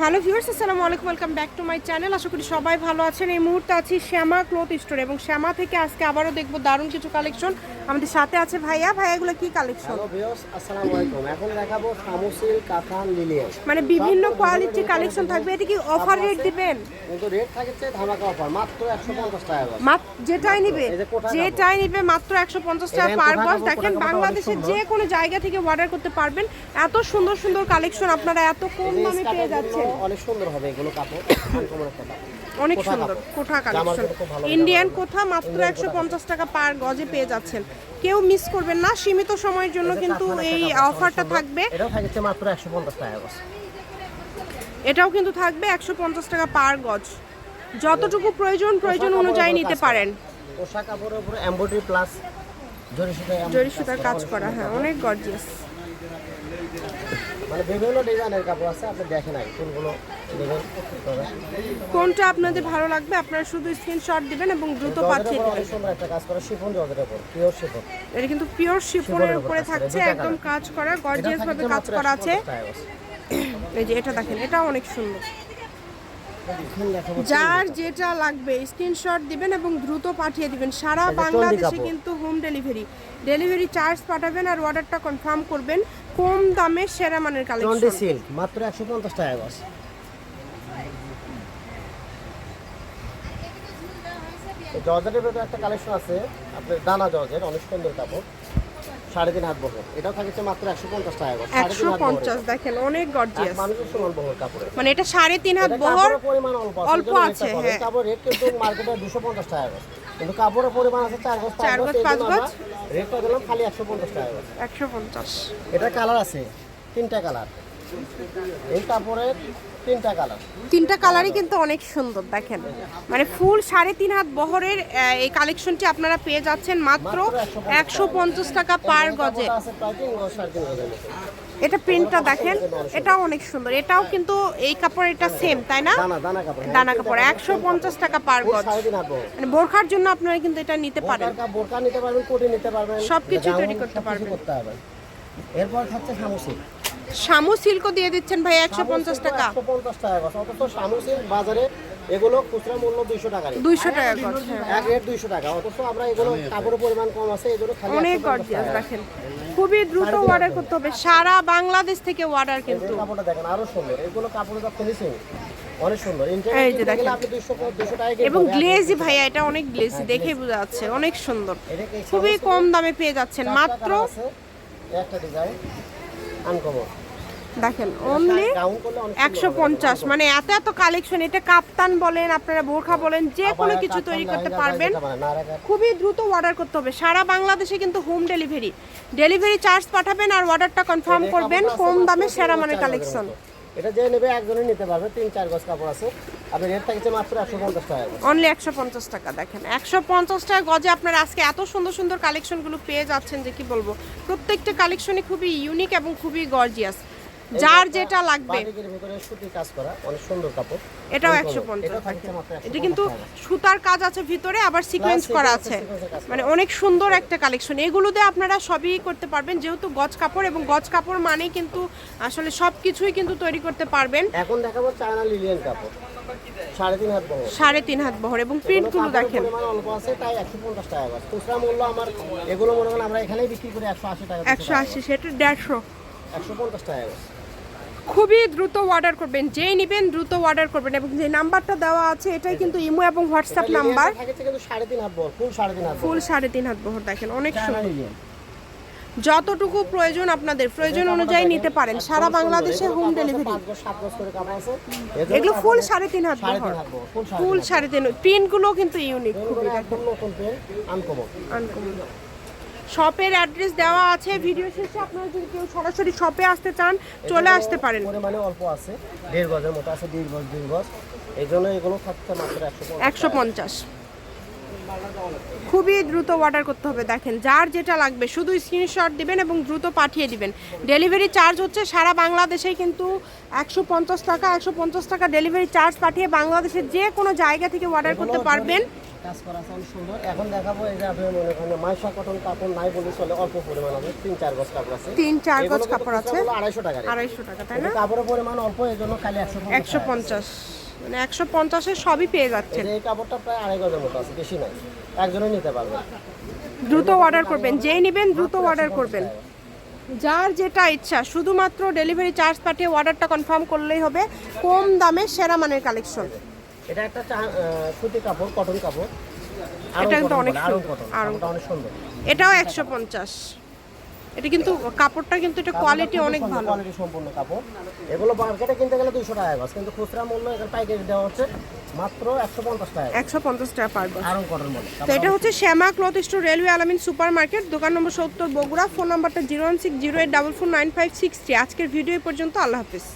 Hello viewers আসসালামু আলাইকুম welcome back to my channel. আশা করি সবাই ভালো আছেন। এই মুহূর্তে আছি শ্যামা ক্লথ স্টোর এবং শ্যামা থেকে আজকে আবারও দেখব দারুণ কিছু কালেকশন আমাদের সাথে আছে ভাইয়া। ভাইয়াগুলো কি কালেকশন হ্যালো ভিউয়ার্স আসসালামু আলাইকুম। এখন দেখাবো সামুসিল কাতান লিলিয়ান মানে বিভিন্ন কোয়ালিটির কালেকশন থাকবে। এটা কি অফার রেট দিবেন? কিন্তু রেট থাকছে ধামাকা অফার মাত্র একশো পঞ্চাশ টাকা করে। মাত্র যেটাই নিবে। যেটাই নিবে মাত্র একশো পঞ্চাশ টাকা এই পার কাপড়, দেখেন বাংলাদেশের যে কোনো জায়গা থেকে অর্ডার করতে পারবেন। এত সুন্দর সুন্দর কালেকশন আপনারা এত কম দামে পেয়ে যাচ্ছেন। অনেক সুন্দর হবে এগুলো কাপড়। অনেক সুন্দর কোঠা কালেকশন। ইন্ডিয়ান। কোঠা মাত্র একশো পঞ্চাশ টাকা পার গজে পেয়ে যাচ্ছেন। কেউ মিস করবেন না সীমিত সময়ের জন্য কিন্তু এই অফারটা থাকবে। এটাও থাকছে মাত্র একশো পঞ্চাশ টাকা। এটাও কিন্তু থাকবে একশো পঞ্চাশ টাকা পার গজ। যতটুকু প্রয়োজন প্রয়োজন অনুযায়ী নিতে পারেন। পোশাক কাপড়ের উপরে এমব্রয়ডারি প্লাস জরি সুতার কাজ করা। হ্যাঁ অনেক গর্জিয়াস মানে বিভিন্ন ডিজাইনের কাপড় আছে আপনি দেখেন নাই কোনগুলো কোনটা আপনাদের ভালো লাগবে আপনারা শুধু স্ক্রিনশট দিবেন এবং দ্রুত পাঠিয়ে দিবেন। সুন্দর একটা কাজ করা শিফন জর্জেটের উপর পিওর শিফন। এটা কিন্তু পিওর শিফনের উপরে থাকছে একদম কাজ করা গর্জিয়াস ভাবে কাজ করা আছে। 150 টাকা করে। এই যে এটা দেখেন এটাও অনেক সুন্দর। যার যেটা লাগবে স্ক্রিনশট দিবেন এবং দ্রুত পাঠিয়ে দিবেন। সারা বাংলাদেশে কিন্তু হোম ডেলিভারি ডেলিভারি চার্জ পাঠাবেন আর অর্ডারটা কনফার্ম করবেন। কম দামে সেরা মানের কালেকশন সিল্ক মাত্র একশো পঞ্চাশ টাকা গজ। জর্জেটের ভেতরে একটা কালেকশন আছে আপনার দানা জর্জের অনেক সুন্দর কাপড়। সাড়ে তিন হাত বহর। এটাও থাকছে মাত্র একশো পঞ্চাশ টাকা একশো পঞ্চাশ দেখেন অনেক গর্জিয়াস মানুষের সমান বহর কাপড়ে। মানে এটা সাড়ে তিন হাত বহর পরিমাণ অল্প আছে আছে হ্যাঁ। কাপড় রেট কিন্তু মার্কেটে দুশো পঞ্চাশ টাকা কিন্তু কাপড়ের পরিমাণ আছে চার গজ চার গজ, পাঁচ গজ। রেটটা দিলাম খালি একশো পঞ্চাশ টাকা একশো পঞ্চাশ। এটা কালার আছে তিনটা কালার এই কাপড়ের তিনটা কালার তিনটা কালারই কিন্তু অনেক সুন্দর দেখেন। মানে ফুল সাড়ে তিন হাত বহরের এই কালেকশনটি আপনারা পেয়ে যাচ্ছেন মাত্র একশো পঞ্চাশ টাকা। পার গজে। এটা প্রিন্টটা দেখেন এটাও অনেক সুন্দর। এটাও কিন্তু এই কাপড় এটা সেম তাই না? দানা দানা কাপড় হ্যাঁ, দানা কাপড় একশো পঞ্চাশ টাকা পার গজ। মানে বোরখার জন্য আপনারা কিন্তু এটা নিতে পারেন। বোরখা নিতে পারবেন কোটি নিতে পারবেন। সবকিছু তৈরি করতে পারবেন। এরপর থাকছে সামুসি শামু সিল্কও দিয়ে দিচ্ছেন ভাই একশো পঞ্চাশ টাকা। পঞ্চাশ টাকা অথচ সামুসি বাজারে এগুলো খুচরা মূল্য দুইশো টাকা দুইশো টাকা হ্যাঁ। এক রেট দুইশো টাকা অথচ আমরা এগুলো কাপড়ের পরিমাণ কম আছে এগুলো অনেক গর্জিয়াস। দেখেন। খুবই দ্রুত অর্ডার করতে হবে। সারা বাংলাদেশ থেকে অর্ডার কিন্তু। কাপড়টা দেখেন আরও সুন্দর। এগুলো কাপড়ের দাম ফিনিশিং অনেক সুন্দর। এই যে দেখেন। দেখেন আপনি 200 200 টাকা এবং গ্লেজি ভাইয়া এটা অনেক গ্লেজি দেখেই বোঝা যাচ্ছে। অনেক সুন্দর। খুবই কম দামে পেয়ে যাচ্ছেন। মাত্র একটা ডিজাইন আনকমন দেখেন অনলি একশো পঞ্চাশ। মানে এত এত কালেকশন এটা কাপ্তান বলেন আপনারা বোরখা বলেন যে কোনো কিছু তৈরি করতে পারবেন। খুবই দ্রুত অর্ডার করতে হবে। সারা বাংলাদেশে কিন্তু হোম ডেলিভারি ডেলিভারি চার্জ পাঠাবেন আর অর্ডারটা কনফার্ম করবেন কম দামে সেরা মানের কালেকশন এটা যে নেবে একজনে নিতে পারবে তিন চার গজ কাপড় আছে। আপনি রেট থাকছে মাত্র একশো পঞ্চাশ টাকা অনলি একশো পঞ্চাশ টাকা দেখেন। একশো পঞ্চাশ টাকা গজে আপনারা আজকে এত সুন্দর সুন্দর কালেকশনগুলো পেয়ে যাচ্ছেন যে কি বলব? প্রত্যেকটা কালেকশনই খুবই ইউনিক এবং খুবই গর্জিয়াস যার যেটা লাগবে। কাজ করা অনেক সুন্দর কাপড়। এটাও এটা কিন্তু সুতার কাজ আছে ভিতরে আবার সিকোয়েন্স করা আছে। মানে অনেক সুন্দর একটা কালেকশন এগুলো দিয়ে আপনারা সবই করতে পারবেন যেহেতু গজ কাপড় এবং গজ কাপড় মানে কিন্তু আসলে সব কিছুই কিন্তু তৈরি করতে পারবেন। এখন দেখাবো চায়না লিলিয়ান কাপড়। সাড়ে তিন হাত বহর। এবং প্রিন্টগুলো এগুলো কাপড়ের দেখেন। মনে একশো আশি সেটা দেড়শো। একশো পঞ্চাশ টাকা খুবই দ্রুত অর্ডার করবেন যেই নেবেন দ্রুত অর্ডার করবেন এবং যে নাম্বারটা দেওয়া আছে এটাই কিন্তু ইমো এবং হোয়াটসঅ্যাপ নাম্বার। ফুল সাড়ে তিন হাত বহর। দেখেন অনেক সুন্দর। যতটুকু প্রয়োজন আপনাদের প্রয়োজন অনুযায়ী নিতে পারেন। সারা বাংলাদেশে হোম ডেলিভারি এগুলো ফুল সাড়ে তিন হাত ফুল সাড়ে তিন প্রিন্টগুলো কিন্তু ইউনিক খুবই আনকমন আনকমন শপের অ্যাড্রেস দেওয়া আছে ভিডিও শেষে আপনারা যদি কেউ সরাসরি শপে আসতে চান চলে আসতে পারেন। পরিমাণে অল্প আছে দেড় গজের মতো আছে দেড় গজ দুই গজ। এই জন্য এগুলো থাকছে মাত্র একশো একশো পঞ্চাশ। খুবই দ্রুত অর্ডার করতে হবে দেখেন যার যেটা লাগবে শুধু স্ক্রিনশট দিবেন এবং দ্রুত পাঠিয়ে দিবেন। ডেলিভারি চার্জ হচ্ছে সারা বাংলাদেশেই কিন্তু একশো পঞ্চাশ টাকা একশো পঞ্চাশ টাকা ডেলিভারি চার্জ পাঠিয়ে বাংলাদেশের যে কোনো জায়গা থেকে অর্ডার করতে পারবেন। কাজ করা আছে অনেক সুন্দর। এখন দেখাবো এই যে আপনি মনে করেন মাইশা কটন কাপড় নাই বলে চলে অল্প পরিমাণ হবে তিন চার গজ কাপড় আছে। তিন চার গজ কাপড় আছে। আড়াইশো টাকা আড়াইশো টাকা তাই না? কাপড়ের পরিমাণ অল্প এই জন্য খালি একশো একশো পঞ্চাশ মানে একশো পঞ্চাশের সবই পেয়ে যাচ্ছেন। এই কাপড়টা প্রায় আড়াই গজের মতো আছে বেশি নাই। একজনই নিতে পারবে। দ্রুত অর্ডার করবেন যেই নেবেন দ্রুত অর্ডার করবেন। যার যেটা ইচ্ছা শুধুমাত্র ডেলিভারি চার্জ পাঠিয়ে অর্ডারটা কনফার্ম করলেই হবে। কম দামে সেরা মানের কালেকশন এটা একটা সুতি কাপড় কটন কাপড়। এটা কিন্তু অনেক সুন্দর। অনেক সুন্দর। এটাও একশো পঞ্চাশ। এটা কিন্তু কাপড়টা কিন্তু এটা কোয়ালিটি অনেক ভালো। কোয়ালিটি সম্পূর্ণ কাপড়। এগুলো মার্কেটে কিনতে গেলে দুইশো টাকা গজ কিন্তু খুচরা মূল্য এখানে পাইকারি দেওয়া হচ্ছে মাত্র একশো পঞ্চাশ টাকা একশো পঞ্চাশ টাকা পারব আরং কটন তো এটা হচ্ছে Shyama cloth store railway Alamin super market দোকান নম্বর সত্তর বগুড়া। ফোন নাম্বারটা zero one six zero eight double four nine five six three. আজকের ভিডিও পর্যন্ত আল্লাহ হাফিজ।